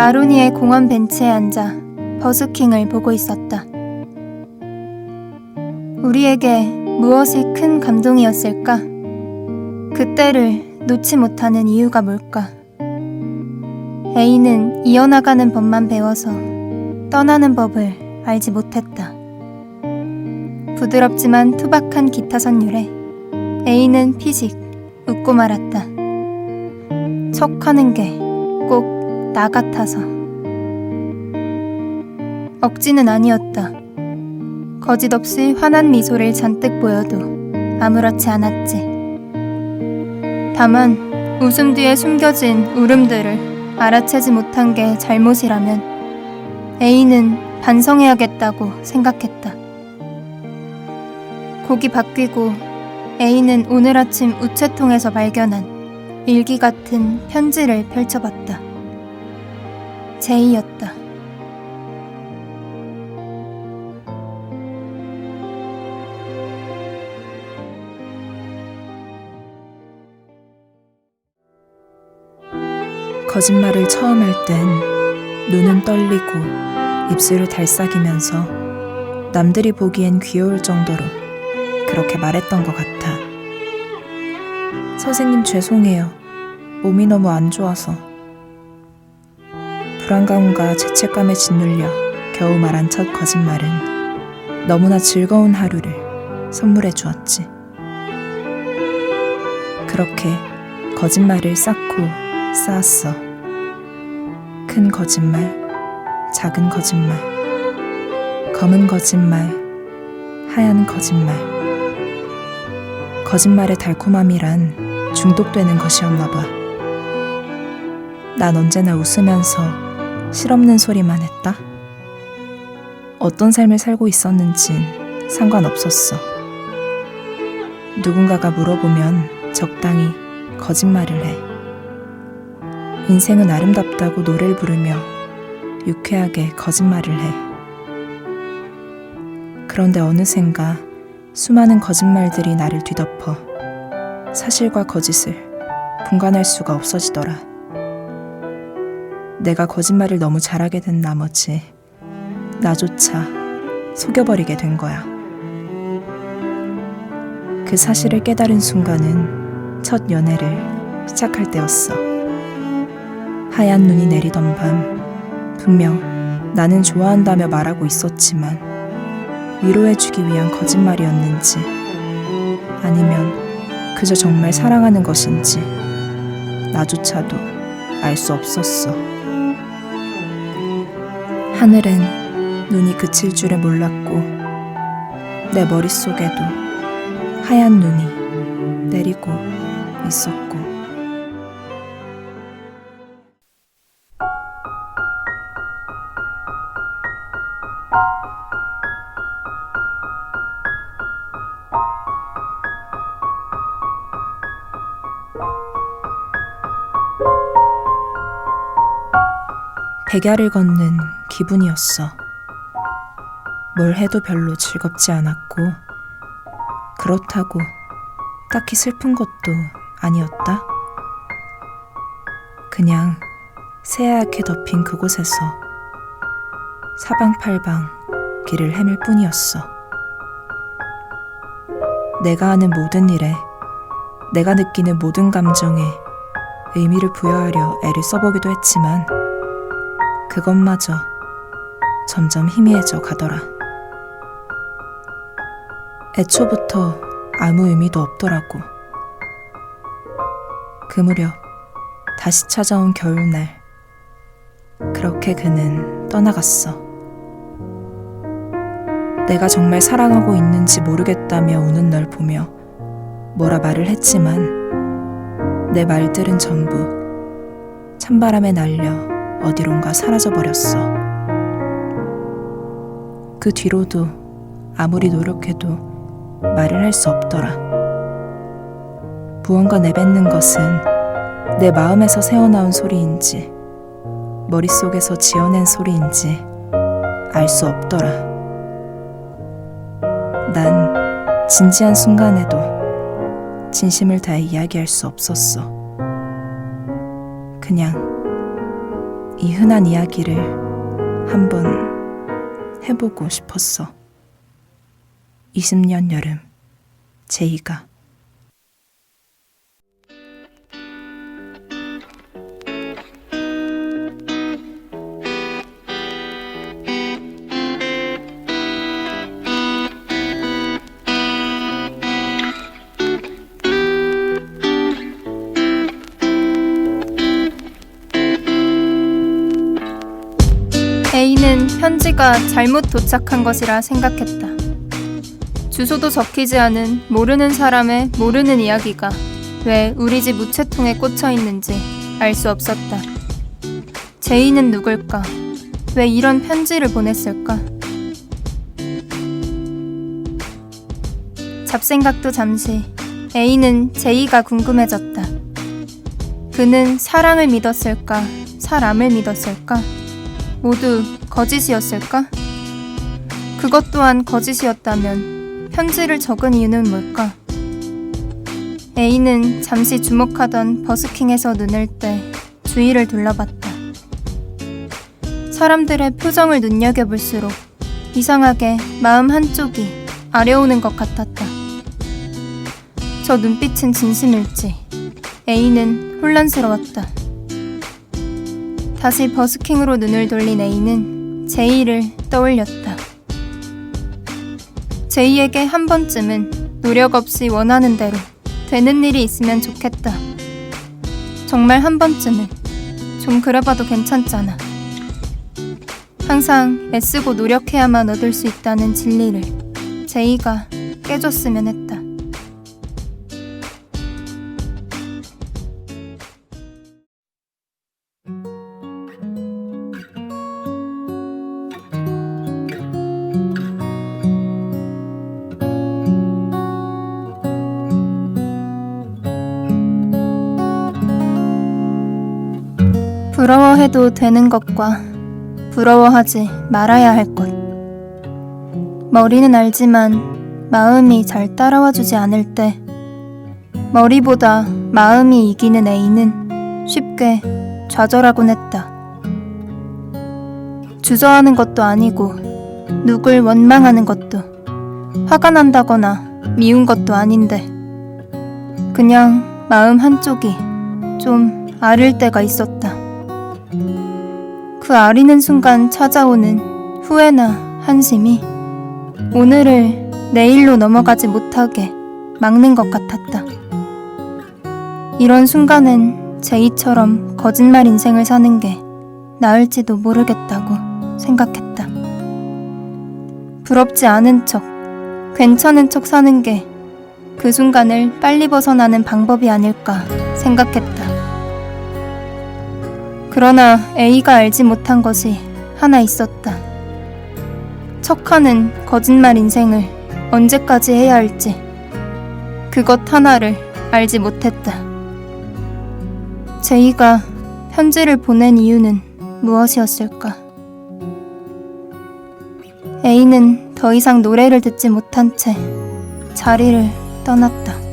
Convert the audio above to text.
마로니의 공원 벤치에 앉아 버스킹을 보고 있었다. 우리에게 무엇이 큰 감동이었을까? 그때를 놓지 못하는 이유가 뭘까? A는 이어나가는 법만 배워서 떠나는 법을 알지 못했다. 부드럽지만 투박한 기타 선율에 A는 피식 웃고 말았다. 척하는 게 꼭 나 같아서. 억지는 아니었다. 거짓 없이 환한 미소를 잔뜩 보여도 아무렇지 않았지. 다만 웃음 뒤에 숨겨진 울음들을 알아채지 못한 게 잘못이라면 A는 반성해야겠다고 생각했다. 곡이 바뀌고 A는 오늘 아침 우체통에서 발견한 일기 같은 편지를 펼쳐봤다. 제이였다. 거짓말을 처음 할 땐 눈은 떨리고 입술을 달싹이면서 남들이 보기엔 귀여울 정도로 그렇게 말했던 것 같아. 선생님 죄송해요. 몸이 너무 안 좋아서. 불안감과 죄책감에 짓눌려 겨우 말한 첫 거짓말은 너무나 즐거운 하루를 선물해 주었지. 그렇게 거짓말을 쌓고 쌓았어. 큰 거짓말, 작은 거짓말, 검은 거짓말, 하얀 거짓말. 거짓말의 달콤함이란 중독되는 것이었나 봐. 난 언제나 웃으면서 실없는 소리만 했다. 어떤 삶을 살고 있었는진 상관없었어. 누군가가 물어보면 적당히 거짓말을 해. 인생은 아름답다고 노래를 부르며 유쾌하게 거짓말을 해. 그런데 어느샌가 수많은 거짓말들이 나를 뒤덮어 사실과 거짓을 분간할 수가 없어지더라. 내가 거짓말을 너무 잘하게 된 나머지 나조차 속여버리게 된 거야. 그 사실을 깨달은 순간은 첫 연애를 시작할 때였어. 하얀 눈이 내리던 밤, 분명 나는 좋아한다며 말하고 있었지만 위로해주기 위한 거짓말이었는지 아니면 그저 정말 사랑하는 것인지 나조차도 알 수 없었어. 하늘엔 눈이 그칠 줄을 몰랐고 내 머릿속에도 하얀 눈이 내리고 있었고 백야를 걷는 기분이었어. 뭘 해도 별로 즐겁지 않았고, 그렇다고 딱히 슬픈 것도 아니었다. 그냥 새하얗게 덮인 그곳에서 사방팔방 길을 헤맬 뿐이었어. 내가 하는 모든 일에, 내가 느끼는 모든 감정에 의미를 부여하려 애를 써보기도 했지만, 그것마저 점점 희미해져 가더라. 애초부터 아무 의미도 없더라고. 그 무렵 다시 찾아온 겨울날. 그렇게 그는 떠나갔어. 내가 정말 사랑하고 있는지 모르겠다며 우는 널 보며 뭐라 말을 했지만 내 말들은 전부 찬바람에 날려 어디론가 사라져 버렸어. 그 뒤로도 아무리 노력해도 말을 할 수 없더라. 무언가 내뱉는 것은 내 마음에서 새어나온 소리인지 머릿속에서 지어낸 소리인지 알 수 없더라. 난 진지한 순간에도 진심을 다해 이야기할 수 없었어. 그냥 이 흔한 이야기를 한번 해보고 싶었어. 20년 여름, 제이가. A는 편지가 잘못 도착한 것이라 생각했다. 주소도 적히지 않은 모르는 사람의 모르는 이야기가 왜 우리 집 우체통에 꽂혀 있는지 알 수 없었다. 제이는 누굴까? 왜 이런 편지를 보냈을까? 잡생각도 잠시 A는 제이가 궁금해졌다. 그는 사랑을 믿었을까? 사람을 믿었을까? 모두 거짓이었을까? 그것 또한 거짓이었다면 편지를 적은 이유는 뭘까? A는 잠시 주목하던 버스킹에서 눈을 떼 주위를 둘러봤다. 사람들의 표정을 눈여겨볼수록 이상하게 마음 한쪽이 아려오는 것 같았다. 저 눈빛은 진심일지 A는 혼란스러웠다. 다시 버스킹으로 눈을 돌린 A는 제이를 떠올렸다. 제이에게 한 번쯤은 노력 없이 원하는 대로 되는 일이 있으면 좋겠다. 정말 한 번쯤은 좀 그래봐도 괜찮잖아. 항상 애쓰고 노력해야만 얻을 수 있다는 진리를 제이가 깨줬으면 했다. 부러워해도 되는 것과 부러워하지 말아야 할 것. 머리는 알지만 마음이 잘 따라와 주지 않을 때 머리보다 마음이 이기는 A는 쉽게 좌절하곤 했다. 주저하는 것도 아니고 누굴 원망하는 것도 화가 난다거나 미운 것도 아닌데 그냥 마음 한쪽이 좀 아릴 때가 있었다. 그 아리는 순간 찾아오는 후회나 한심이 오늘을 내일로 넘어가지 못하게 막는 것 같았다. 이런 순간은 제이처럼 거짓말 인생을 사는 게 나을지도 모르겠다고 생각했다. 부럽지 않은 척, 괜찮은 척 사는 게 그 순간을 빨리 벗어나는 방법이 아닐까 생각했다. 그러나 A가 알지 못한 것이 하나 있었다. 척하는 거짓말 인생을 언제까지 해야 할지 그것 하나를 알지 못했다. 제이가 편지를 보낸 이유는 무엇이었을까? A는 더 이상 노래를 듣지 못한 채 자리를 떠났다.